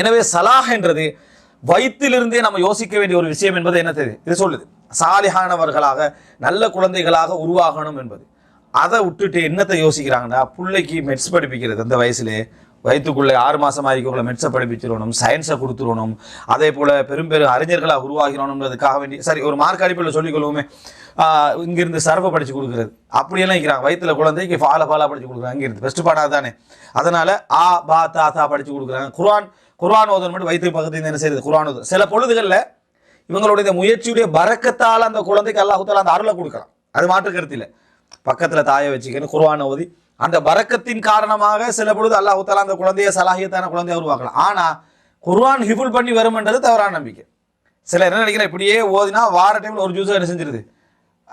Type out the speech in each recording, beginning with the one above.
எனவே சலாஹ் என்றது வயிற்றிலிருந்தே நம்ம யோசிக்க வேண்டிய ஒரு விஷயம் என்பது என்ன தெரியுது இது சொல்லுது. சாலிஹானவர்களாக நல்ல குழந்தைகளாக உருவாகணும் என்பது. அதை விட்டுட்டு என்னத்தை யோசிக்கிறாங்கன்னா பிள்ளைக்கு மெட்ஸ் படிப்பிக்கிறது. அந்த வயசுலே வயிற்றுக்குள்ளே ஆறு மாதம் ஆகிக்குள்ள மெட்ஸை படிப்பிச்சிடணும் சயின்ஸை கொடுத்துடணும். அதே போல் பெரும் பெரும் அறிஞர்களாக உருவாகிறோம்ன்றதுக்காக வேண்டி சரி ஒரு மார்க் அடிப்படையில் சொல்லிக்கொள்வோமே இங்கிருந்து சர்வை படித்து கொடுக்குறது. அப்படியெல்லாம் இருக்கிறாங்க. வயிற்றுல குழந்தைக்கு ஃபாலோ ஃபாலா படித்து கொடுக்குறாங்க. இங்கிருந்து பெஸ்ட் பாடாக தானே. அதனால் ஆ பா தா தா படித்து கொடுக்குறாங்க. குர்ஆன் குரான் ஓதன் மட்டும் வயிற்று பக்கத்தில் என்ன செய்யுது குரான் ஓதும் சில பொழுதுகளில் இவங்களுடைய முயற்சியுடைய பறக்கத்தால் அந்த குழந்தைக்கு அல்லாஹ் அந்த அருளை கொடுக்கலாம். அது மாற்று கருத்தில் பக்கத்தில் தாயை வச்சுக்கணும் குர்ஆனை ஓதி அந்த பறக்கத்தின் காரணமாக சில பொழுது அல்லாஹ் அந்த குழந்தைய சலாஹியத்தான குழந்தைய உருவாக்கலாம். ஆனால் குர்வான் ஹிஃபுல் பண்ணி வரும்ன்றது தவறான நம்பிக்கை. சில என்ன நினைக்கிறேன் இப்படியே ஓதினா வார டைமில் ஒரு ஜூஸ் என்ன செஞ்சிருது?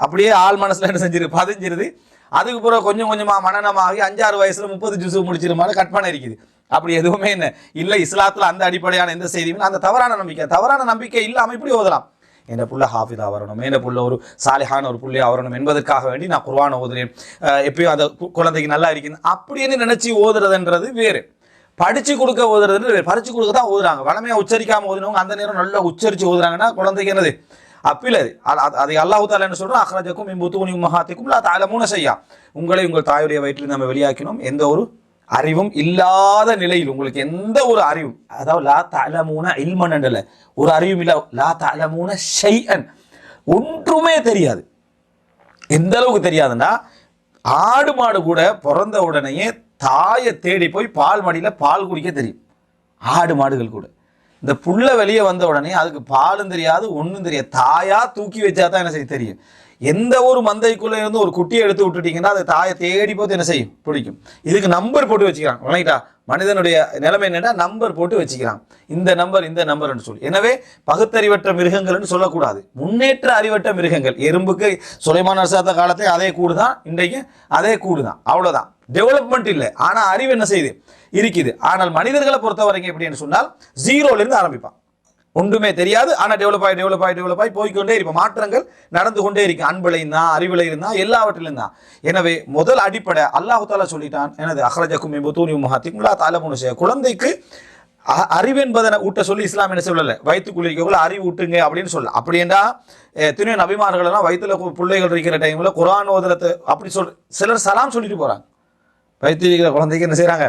அப்படியே ஆள் மனசில் என்ன செஞ்சிருது பதிஞ்சிருது. அதுக்கு பிறகு கொஞ்சம் கொஞ்சமாக மனநமாகி அஞ்சாறு வயசில் முப்பது ஜூஸ் முடிச்சிருமான பண்ண இருக்குது அப்படி எதுவுமே என்ன இல்லை இஸ்லாத்தில் அந்த அடிப்படையான எந்த செய்தியும் அந்த தவறான நம்பிக்கை தவறான நம்பிக்கை இல்லாமல் இப்படி ஓதலாம். என் புள்ள ஹாஃபிதா வரணும். என் புள்ள ஒரு சாலிஹான ஒரு புள்ளையா வரணும் என்பதற்காக வேண்டி நான் குர்ஆனை ஓதுறேன். எப்பயும் அந்த குழந்தைக்கு நல்லா இருக்குது அப்படின்னு நினச்சி ஓதுறதுன்றது வேறு. படிச்சு கொடுக்க ஓதுறதுன்னு வேறு. கொடுக்க தான் ஓதுறாங்க. வளமையாக உச்சரிக்காமல் ஓதுனவங்க அந்த நேரம் நல்லா உச்சரித்து ஓதுறாங்கன்னா குழந்தைக்கு என்னது? அப்பில் அது. அது- அது- அல்லாஹு தாலா என்ன சொல்றோம் அஹ்ரஜக்கும் இம்புத்தூனி உம்மஹாத்திக்கும் லா மூணு செய்யா உங்களை உங்கள் தாயுடைய வயிற்றில் நம்ம வெளியாக்கினோம். எந்த ஒரு அறிவும் இல்லாத நிலையில் உங்களுக்கு எந்த ஒரு அறிவும் அதாவது லா தலமூன இல்மன்ல ஒரு அறிவும் இல்ல லா தலமூன ஷைஅன். ஒன்றுமே தெரியாது. எந்த அளவுக்கு தெரியாதுன்னா ஆடு மாடு கூட பிறந்த உடனேயே தாயை தேடி போய் பால் மடியில் பால் குடிக்க தெரியும். ஆடு மாடுகள் கூட. இந்த புள்ள வெளியே வந்த உடனே அதுக்கு பாலும் தெரியாது ஒன்றும் தெரியாது. தாயா தூக்கி வச்சா தான் என்ன செய்ய தெரியும். எந்த ஒரு மந்தைக்குள்ளே இருந்து ஒரு குட்டியை எடுத்து விட்டுட்டீங்கன்னா அது தாயை தேடி போது என்ன செய்யும்? பிடிக்கும். இதுக்கு நம்பர் போட்டு வச்சுக்கிறான். வணங்கிட்டா மனிதனுடைய நிலைமை என்னென்னா நம்பர் போட்டு வச்சுக்கிறான். இந்த நம்பர் இந்த நம்பர்னு சொல்லி. எனவே பகுத்தறிவற்ற மிருகங்கள்னு சொல்லக்கூடாது. முன்னேற்ற அறிவற்ற மிருகங்கள். எறும்புக்கு சுலைமான அரசாத்த காலத்தை அதே கூடுதான் இன்றைக்கு அதே கூடுதான் அவ்வளோதான் டெவலப்மெண்ட் இல்லை. ஆனால் அறிவு என்ன செய்யுது? இருக்குது. ஆனால் மனிதர்களை பொறுத்த வரைக்கும் எப்படின்னு சொன்னால் ஜீரோலேருந்து ஆரம்பிப்பான். ஒன்றுமே தெரியாது. ஆனால் டெவலப் ஆகி டெவலப் ஆகி டெவலப் ஆகி போய்க்கொண்டே இருப்போம். மாற்றங்கள் நடந்து கொண்டே இருக்கு. அன்புல இருந்தா அறிவிலையும் இருந்தா எல்லாவற்றிலும் தான் எனவே முதல் அடிப்படை அல்லாஹு தாலா சொல்லிட்டான். எனது அஹ்ரஜக்கும் இம்புத்தூனி உம்மஹாத்திக்கும் லா தாலமுனு செய்ய குழந்தைக்கு அறிவு என்பதை ஊட்ட சொல்லி இஸ்லாம் என்ன சொல்லலை? வயிற்றுக்குள்ள இருக்கக்குள்ள அறிவு ஊட்டுங்க அப்படின்னு சொல்ல அப்படி என்றா எத்தனையோ நபிமார்கள் எல்லாம் வயிற்றுல பிள்ளைகள் இருக்கிற டைமில் குரான் ஓதுறத அப்படி சொல் சிலர் சலாம் சொல்லிட்டு போகிறாங்க வயிற்று இருக்கிற குழந்தைக்கு என்ன செய்கிறாங்க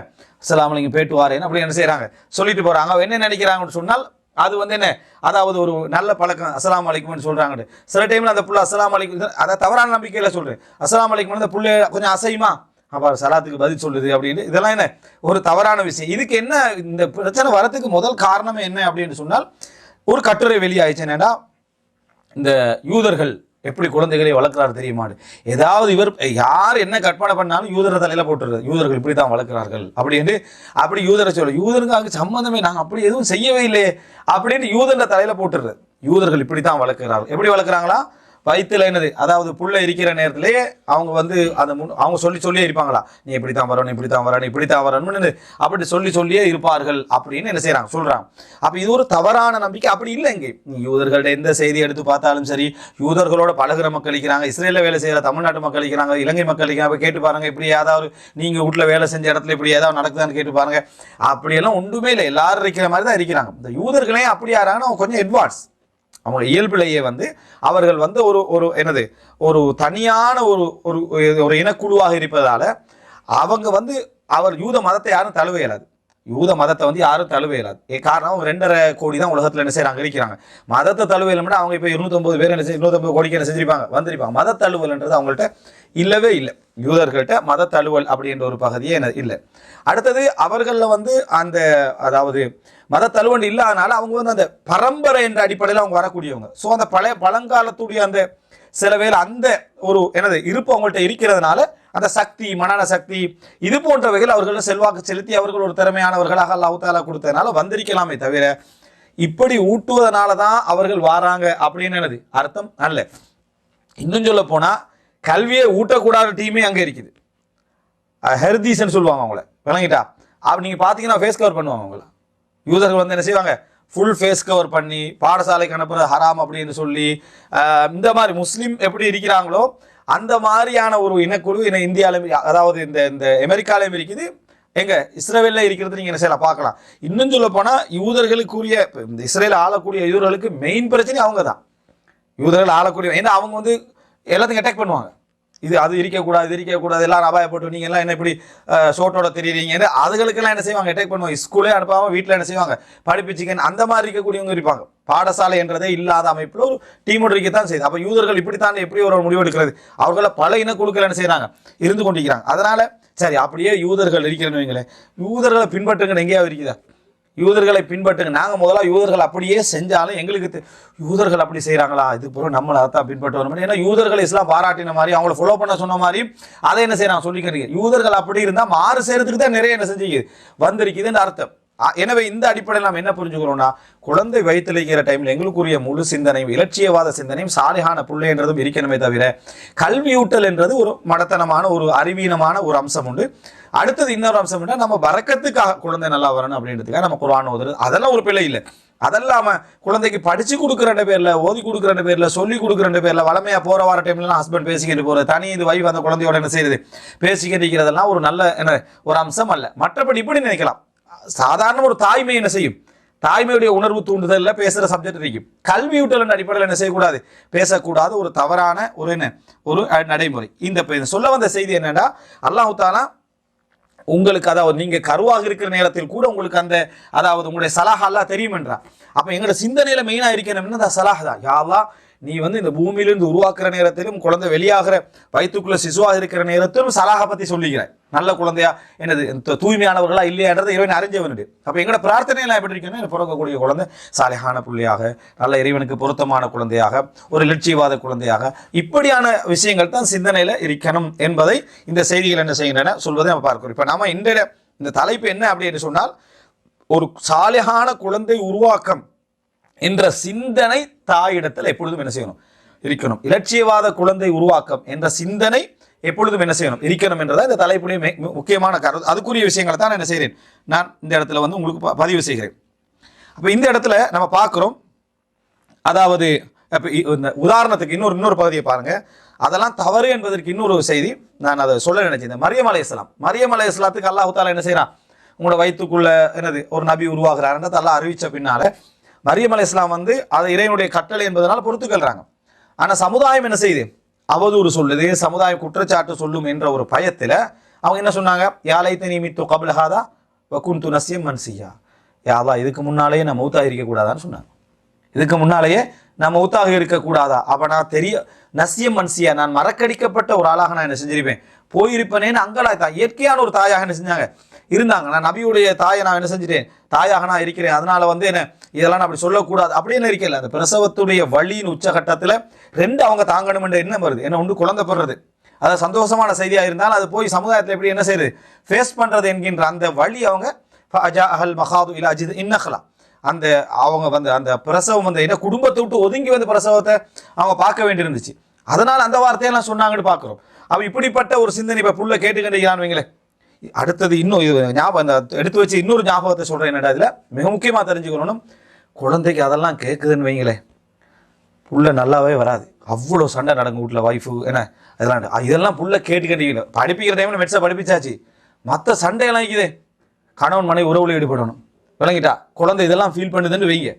சலாம் நீங்கள் பேட்டு வாரேன் அப்படி என்ன செய்கிறாங்க சொல்லிட்டு போகிறாங்க அவ என்ன நினைக்கிறாங்கன்னு சொன்னால் அது வந்து என்ன? அதாவது ஒரு நல்ல பழக்கம் அஸ்லாம் அலைக்கும்னு சொல்கிறாங்கட்டு சில டைமில் அந்த புள்ள அஸ்லாம் அலைக்கும் அதை தவறான நம்பிக்கையில் சொல்கிறேன் அஸ்லாம் அலைக்கும் அந்த புள்ள கொஞ்சம் அசையுமா? அப்போ சலாத்துக்கு பதில் சொல்லுது அப்படின்னு. இதெல்லாம் என்ன? ஒரு தவறான விஷயம். இதுக்கு என்ன இந்த பிரச்சனை வரத்துக்கு முதல் காரணமே என்ன அப்படின்னு சொன்னால் ஒரு கட்டுரை வெளியாகிச்சு என்னன்னா இந்த யூதர்கள் எப்படி குழந்தைகளை வளர்க்குறாரு தெரியுமா? ஏதாவது இவர் யார் என்ன கற்பனை பண்ணாலும் யூதரை தலையில போட்டுருது யூதர்கள் இப்படி தான் வளர்க்குறார்கள் அப்படின்னு அப்படி யூதரை சொல்ல யூதருக்கு சம்மந்தமே நாங்கள் அப்படி எதுவும் செய்யவே இல்லையே அப்படின்னு யூதர்ல தலையில போட்டுருது யூதர்கள் இப்படி தான் வளர்க்குறார்கள். எப்படி வளர்க்குறாங்களா? வயிற்றுல என்னது? அதாவது புள்ள இருக்கிற நேரத்திலேயே அவங்க வந்து அந்த முன் அவங்க சொல்லி சொல்லியே இருப்பாங்களா? நீ இப்படி தான் வரணும் இப்படி தான் வரணும் இப்படி தான் வரணும்னு அப்படி சொல்லி சொல்லியே இருப்பார்கள் அப்படின்னு என்ன செய்கிறாங்க சொல்கிறாங்க அப்போ இது ஒரு தவறான நம்பிக்கை. அப்படி இல்லை இங்கே. நீ யூதர்கள்ட்ட எந்த செய்தி எடுத்து பார்த்தாலும் சரி யூதர்களோட பழகுற மக்கள் இருக்கிறாங்க இஸ்ரேலில் வேலை செய்கிற தமிழ்நாட்டு மக்கள் இருக்கிறாங்க இலங்கை மக்கள் இருக்கிறாங்க கேட்டு பாருங்க இப்படி ஏதாவது நீங்கள் வீட்டில் வேலை செஞ்ச இடத்துல இப்படி ஏதாவது நடக்குதான்னு கேட்டு பாருங்க. அப்படியெல்லாம் ஒன்றுமே இல்லை. எல்லாரும் இருக்கிற மாதிரி தான் இருக்கிறாங்க. இந்த யூதர்களே அப்படி யாராங்கன்னா அவங்க கொஞ்சம் அட்வான்ஸ் அவங்க இயல்பிலேயே வந்து அவர்கள் வந்து ஒரு ஒரு என்னது ஒரு தனியான ஒரு ஒரு ஒரு இனக்குழுவாக இருப்பதால் அவங்க வந்து அவர் யூத மதத்தை யாரும் தழுவ இயலாது யூத மதத்தை வந்து யாரும் தழுவ இயலாது காரணம் அவங்க ரெண்டரை கோடி தான் உலகத்தில் என்ன செய்கிறாங்க இருக்கிறாங்க மதத்தை தழுவ இல்லைன்னா அவங்க இப்போ இருநூத்தொம்பது பேர் என்ன செய்ய இருநூத்தொம்பது கோடிக்கு என்ன செஞ்சிருப்பாங்க வந்திருப்பாங்க. மத தழுவல்ன்றது அவங்கள்ட்ட இல்லவே இல்லை. யூதர்கள்ட்ட மத தழுவல் அப்படின்ற ஒரு பகுதியே என்ன இல்லை. அடுத்தது அவர்களில் வந்து அந்த அதாவது மத தழுவண்டு இல்லாதனால அவங்க வந்து அந்த பரம்பரை என்ற அடிப்படையில் அவங்க வரக்கூடியவங்க. ஸோ அந்த பழைய பழங்காலத்துடைய அந்த சில வேலை அந்த ஒரு எனது இருப்பு அவங்கள்ட்ட இருக்கிறதுனால அந்த சக்தி மனநல சக்தி இது போன்றவைகள் அவர்கள் செல்வாக்கு செலுத்தி அவர்கள் ஒரு திறமையானவர்களாக அல்லாஹ் கொடுத்ததுனால வந்திருக்கலாமே தவிர இப்படி ஊட்டுவதனால தான் அவர்கள் வாராங்க அப்படின்னு எனது அர்த்தம் அல்ல. இன்னும் சொல்ல போனால் கல்வியை ஊட்டக்கூடாத டீமே அங்கே இருக்குது. ஹெர்தீஸ்ன்னு சொல்லுவாங்க அவங்கள. விளங்கிட்டா? அப்படி நீங்கள் பார்த்தீங்கன்னா ஃபேஸ் கவர் பண்ணுவாங்க அவங்கள யூதர்கள் வந்து என்ன செய்வாங்க? ஃபுல் ஃபேஸ் கவர் பண்ணி பாடசாலைக்கு அனுப்புகிற ஹராம் அப்படின்னு சொல்லி இந்த மாதிரி முஸ்லீம் எப்படி இருக்கிறாங்களோ அந்த மாதிரியான ஒரு இனக்குழு இன இந்தியாவிலும் அதாவது இந்த இந்த அமெரிக்காலையும் இருக்குது. எங்க? இஸ்ரேலில் இருக்கிறது நீங்கள் என்ன செய்யலாம்? பார்க்கலாம். இன்னும் சொல்ல போனா யூதர்களுக்குரிய இந்த இஸ்ரேல் ஆளக்கூடிய யூதர்களுக்கு மெயின் பிரச்சனை அவங்க தான் யூதர்கள் ஆளக்கூடிய ஏன்னா அவங்க வந்து எல்லாத்தையும் அட்டாக் பண்ணுவாங்க. இது அது இருக்கக்கூடாது இது இருக்கக்கூடாது எல்லாரும் அபாயப்பட்டு நீங்கள் எல்லாம் என்ன இப்படி ஷோட்டோட தெரியுறீங்க அதுகளுக்கெல்லாம் என்ன செய்வாங்க? அட்டாக் பண்ணுவாங்க ஸ்கூலே அனுப்பாம வீட்டில் என்ன செய்வாங்க? படிப்பிச்சிக்கன்னு அந்த மாதிரி இருக்கக்கூடியவங்க இருப்பாங்க. பாடசாலை என்றதே இல்லாத அமைப்பில் ஒரு டீமோடு இருக்கத்தான் செய்யுது. அப்போ யூதர்கள் இப்படித்தான் எப்படி ஒரு முடிவு எடுக்கிறது? அவர்களை பல இனக்குழுக்கள் என்ன செய்கிறாங்க இருந்து கொண்டிருக்கிறாங்க. அதனால் சரி அப்படியே யூதர்கள் இருக்கிறேன்னு வைங்களேன். யூதர்களை பின்பற்றுங்க எங்கேயாவது இருக்குதா? யூதர்களை பின்பற்றுங்க. நாங்கள் முதல்ல யூதர்கள் அப்படியே செஞ்சாலும் எங்களுக்கு யூதர்கள் அப்படி செய்கிறாங்களா இது பூரா நம்மள அதான் பின்பற்ற வரணும் ஏன்னா யூதர்கள் இஸ்லாம் பாராட்டின மாதிரி அவங்கள ஃபாலோ பண்ண சொன்ன மாதிரி அதை என்ன செய்யறாங்க சொல்லிக்கிறீங்க. யூதர்கள் அப்படி இருந்தால் மாறு செய்கிறதுக்கு தான் நிறைய என்ன செஞ்சுக்குது. வந்திருக்குதுன்னு அர்த்தம். எனவே இந்த அடிப்படையில் நாம் என்ன புரிஞ்சுக்கிறோம்னா குழந்தை வயிற்றில் டைமில் டைம்ல எங்களுக்குரிய முழு சிந்தனையும் இலட்சியவாத சிந்தனையும் சாலிகான பிள்ளைன்றதும் இருக்கணுமே தவிர கல்வியூட்டல் என்றது ஒரு மடத்தனமான ஒரு அறிவீனமான ஒரு அம்சம் உண்டு. அடுத்தது இன்னொரு அம்சம் என்ன நம்ம வரக்கத்துக்காக குழந்தை நல்லா வரணும் அப்படின்றதுக்காக நம்ம குரான் ஓதுறது. அதெல்லாம் ஒரு பிழை இல்லை. அதெல்லாம குழந்தைக்கு படிச்சு கொடுக்குற பேர்ல ஓதி கொடுக்குற பேர்ல சொல்லி கொடுக்குற பேர்ல வளமையா போற வர டைம்ல ஹஸ்பண்ட் பேசிக்கிட்டு போறது தனி இது வைஃப் அந்த குழந்தையோட என்ன செய்யுது பேசிக்கிட்டு இருக்கிறதெல்லாம் ஒரு நல்ல என்ன ஒரு அம்சம் அல்ல. மற்றபடி இப்படி நினைக்கலாம். சாதாரண ஒரு தாய்மை என்ன செய்யும்? தாய்மையுடைய உணர்வு தூண்டுதலில் பேசுகிற சப்ஜெக்ட் இருக்கும் கல்வியூட்டல் அடிப்படையில் என்ன செய்யக்கூடாது? பேசக்கூடாது ஒரு தவறான ஒரு என்ன? ஒரு நடைமுறை. இந்த சொல்ல வந்த செய்தி என்னென்னா அல்லாஹ் தாலா உங்களுக்கு அதாவது நீங்கள் கருவாக இருக்கிற நேரத்தில் கூட உங்களுக்கு அந்த அதாவது உங்களுடைய சலாஹ் அல்லாஹ் தெரியும் என்றா அப்போ எங்களோட சிந்தனையில் மெயினாக இருக்கணும்னா அந்த சலாஹ் தான். யாவா நீ வந்து இந்த பூமியிலிருந்து உருவாக்குற நேரத்திலும் குழந்தை வெளியாகிற வயிற்றுக்குள்ள சிசுவாக இருக்கிற நேரத்திலும் சலாக பத்தி சொல்லிக்கிறேன் நல்ல குழந்தையா என்னது தூய்மையானவர்களா இல்லையான்றது இறைவன் அறிஞ்சவனுடைய அப்போ எங்களோட பிரார்த்தனையெல்லாம் எப்படி இருக்குன்னா பிறக்கக்கூடிய குழந்தை சாலையான பிள்ளையாக நல்ல இறைவனுக்கு பொருத்தமான குழந்தையாக ஒரு லட்சியவாத குழந்தையாக. இப்படியான விஷயங்கள் தான் சிந்தனையில் இருக்கணும் என்பதை இந்த செய்திகள் என்ன செய்கின்றன சொல்வதை நம்ம பார்க்கிறோம். இப்போ நாம இன்றைய இந்த தலைப்பு என்ன அப்படின்னு சொன்னால் ஒரு சாலையான குழந்தை உருவாக்கம் என்ற சிந்தனை தாயிடத்தில் எப்பொழுதும் என்ன செய்யணும்? இருக்கணும். இலட்சியவாத குழந்தை உருவாக்கம் என்ற சிந்தனை எப்பொழுதும் என்ன செய்யணும்? இருக்கணும் என்றதை இந்த தலைப்புடைய முக்கியமான கருத்து அதுக்குரிய விஷயங்களை தான் நான் என்ன செய்கிறேன். நான் இந்த இடத்துல வந்து உங்களுக்கு ப- பதிவு செய்கிறேன். அப்போ இந்த இடத்துல நம்ம பார்க்குறோம். அதாவது அப்ப இ- இந்த உதாரணத்துக்கு இன்னொரு இன்னொரு பகுதியை பாருங்க. அதெல்லாம் தவறு என்பதற்கு இன்னொரு செய்தி. நான் அதை சொல்ல நினைச்சேன். மரியம் அலை இஸ்லாம் மரியம் அலை இஸ்லாத்துக்கு அல்லாஹ் தாலா என்ன செய்கிறான் உங்களோட வயிற்றுக்குள்ள என்னது ஒரு நபி உருவாகிறாருன்றது அல்லாஹ் அறிவிச்ச பின்னால மரியம் அலி இஸ்லாம் வந்து அதை இறைவனுடைய கட்டளை என்பதனால் பொறுத்துக்கொள்றாங்க ஆனால் சமுதாயம் என்ன செய்யுது? அவதூறு சொல்லுது சமுதாயம் குற்றச்சாட்டு சொல்லும் என்ற ஒரு பயத்தில் அவங்க என்ன சொன்னாங்க? யாலைத்த நிமித்து கபலஹாதா வக்குன் நசியம் மன்சியா. யாதா இதுக்கு முன்னாலேயே நான் மௌத்தாக இருக்கக்கூடாதான்னு சொன்னாங்க. இதுக்கு முன்னாலேயே நான் மௌத்தாக இருக்கக்கூடாதா? அப்போ நான் தெரிய நசியம் மன்சியா நான் மறக்கடிக்கப்பட்ட ஒரு ஆளாக நான் என்ன செஞ்சிருப்பேன்? போயிருப்பேனேன்னு அங்கலாய் தான் இயற்கையான ஒரு தாயாக என்ன செஞ்சாங்க? இருந்தாங்க. நான் நபியுடைய தாயை நான் என்ன செஞ்சிட்டேன்? தாயாக நான் இருக்கிறேன். அதனால வந்து என்ன இதெல்லாம் நான் அப்படி சொல்லக்கூடாது. அப்படின்னு இருக்கல? அந்த பிரசவத்துடைய வழியின் உச்சகட்டத்தில் ரெண்டு அவங்க தாங்கணும் என்ன வருது. என்ன ஒன்று குழந்தை பெறுறது அது சந்தோஷமான செய்தியாக இருந்தாலும் அது போய் சமுதாயத்தில் எப்படி என்ன செய்யுது? ஃபேஸ் பண்ணுறது என்கின்ற அந்த வழி அவங்க அஹல் மகாது இலா அஜித் இன்னஹலா அந்த அவங்க வந்து அந்த பிரசவம் வந்து என்ன குடும்பத்தை விட்டு ஒதுங்கி வந்து பிரசவத்தை அவங்க பார்க்க வேண்டியிருந்துச்சு. அதனால் அந்த வார்த்தையெல்லாம் சொன்னாங்கன்னு பார்க்குறோம். அப்போ இப்படிப்பட்ட ஒரு சிந்தனை இப்போ புள்ள கேட்டுக்கிட்டு வைங்களேன். அடுத்தது இன்னும் இது ஞாபகம் அந்த எடுத்து வச்சு இன்னொரு ஞாபகத்தை சொல்கிறேன் என்னடா அதில் மிக முக்கியமாக தெரிஞ்சுக்கணும் குழந்தைக்கு அதெல்லாம் கேட்குதுன்னு வைங்களேன். புள்ள நல்லாவே வராது. அவ்வளோ சண்டை நடக்கும் வீட்டில் ஒய்ஃபு என்ன? அதெல்லாம் இதெல்லாம் புள்ள கேட்டு படிப்பிக்கிற டைமில் மெட்ஸை படிப்பிச்சாச்சு. மற்ற சண்டையெல்லாம் இருக்குது கணவன் மனைவி உறவுல ஈடுபடணும். விளங்கிட்டா குழந்தை இதெல்லாம் ஃபீல் பண்ணுதுன்னு வைங்க.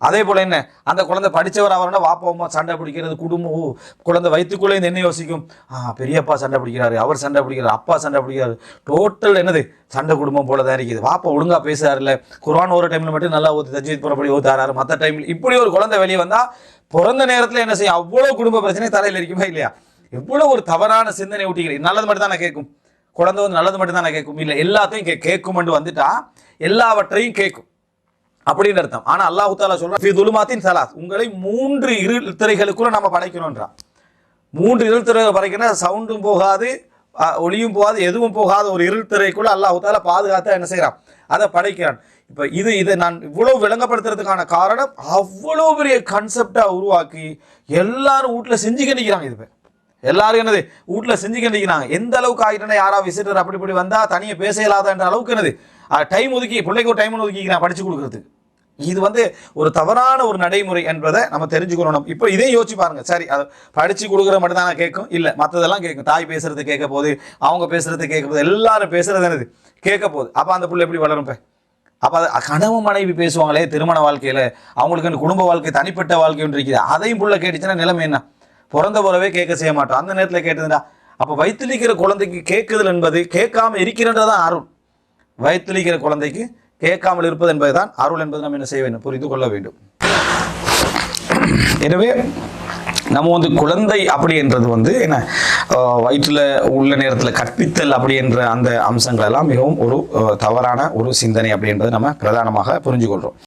அதே போல் என்ன? அந்த குழந்தை படிச்சவர் அவர்னா வாப்பாவுமா சண்டை பிடிக்கிறது குடும்பம் ஓ, குழந்தை வயிற்றுக்குள்ளே இந்த என்ன யோசிக்கும்? ஆ பெரியப்பா சண்டை பிடிக்கிறாரு அவர் சண்டை பிடிக்கிறார் அப்பா சண்டை பிடிக்கிறாரு. டோட்டல் என்னது? சண்டை குடும்பம் போல தான் இருக்குது. வாப்பா ஒழுங்கா பேசுறாருல குரான் ஒரு டைமில் மட்டும் நல்லா ஊற்று தஜ்வீத் புறப்படி ஓத்தாராரு மற்ற டைமில் இப்படி ஒரு குழந்தை வெளியே வந்தால் பிறந்த நேரத்தில் என்ன செய்யும்? அவ்வளோ குடும்ப பிரச்சனை தலையில் இருக்குமா இல்லையா? எவ்வளோ ஒரு தவறான சிந்தனை ஊட்டிக்கிறேன் நல்லது மட்டும் தானே கேட்கும். குழந்தை வந்து நல்லது மட்டும் தானே கேட்கும். இல்லை எல்லாத்தையும் கே கேட்கும்னு வந்துட்டா எல்லாவற்றையும் கேட்கும். அப்படின்னு அர்த்தம். ஆனால் அல்லாஹு தாலா சொல்றான் "ஃபீ துலுமாத்தின் சலாஸ் உங்களை மூன்று இருள் திரைகளுக்குள்ள நம்ம படைக்கணும்ன்றான் மூன்று இருள் திரைகள் படைக்கணும் சவுண்டும் போகாது ஒளியும் போகாது எதுவும் போகாத ஒரு இருள் திரைக்குள்ள அல்லாஹு தாலா பாதுகாத்தா என்ன செய்கிறான் அதை படைக்கிறான். இப்போ இது இதை நான் இவ்வளோ விளங்கப்படுத்துறதுக்கான காரணம் அவ்வளோ பெரிய கன்செப்டாக உருவாக்கி எல்லாரும் வீட்டில் செஞ்சு கண்டிக்கிறாங்க இது எல்லாரும் என்னது? வீட்டில் செஞ்சு கண்டிக்கிறாங்க. எந்த அளவுக்கு ஆகிட்டா யாராவது விசிட்டர் அப்படி இப்படி வந்தால் தனியாக பேச இல்லாதன்ற அளவுக்கு என்னது? டைம் ஒதுக்கி பிள்ளைக்கு ஒரு டைம் ஒதுக்கிக்கிறான் படிச்சு கொடுக்குறது இது வந்து ஒரு தவறான ஒரு நடைமுறை என்பதை நம்ம தெரிஞ்சுக்கணும். இப்போ இதே யோசிச்சு பாருங்க. சரி அது படிச்சு கொடுக்குற மட்டும் தான் கேட்கும். இல்லை மற்றதெல்லாம் கேட்கும். தாய் பேசுறது கேட்க போது அவங்க பேசுறது கேட்க போகுது எல்லாரும் பேசுறது என்னது? கேட்க போகுது. அப்போ அந்த பிள்ளை எப்படி வளரும் இப்போ அப்போ அது கணவன் மனைவி பேசுவாங்களே திருமண வாழ்க்கையில். அவங்களுக்கு குடும்ப வாழ்க்கை தனிப்பட்ட வாழ்க்கை ஒன்று இருக்குது. அதையும் புள்ள கேட்டுச்சுன்னா நிலைமை என்ன? பிறந்த போலவே கேட்க செய்ய மாட்டோம் அந்த நேரத்தில் கேட்டதுடா. அப்போ வைத்திருக்கிற குழந்தைக்கு கேட்குதல் என்பது கேட்காம இருக்கிறன்றதான் ஆர்வம் வயிற்றுலிக்கிற குழந்தைக்கு கேட்காமல் இருப்பது என்பதுதான் அருள் என்பது நம்ம என்ன செய்ய வேண்டும்? புரிந்து கொள்ள வேண்டும். எனவே நம்ம வந்து குழந்தை அப்படின்றது வந்து என்ன? வயிற்றில் உள்ள நேரத்தில் கற்பித்தல் அப்படி என்ற அந்த அம்சங்கள் எல்லாம் மிகவும் ஒரு தவறான ஒரு சிந்தனை அப்படின்றது நம்ம பிரதானமாக புரிஞ்சுக்கொள்கிறோம்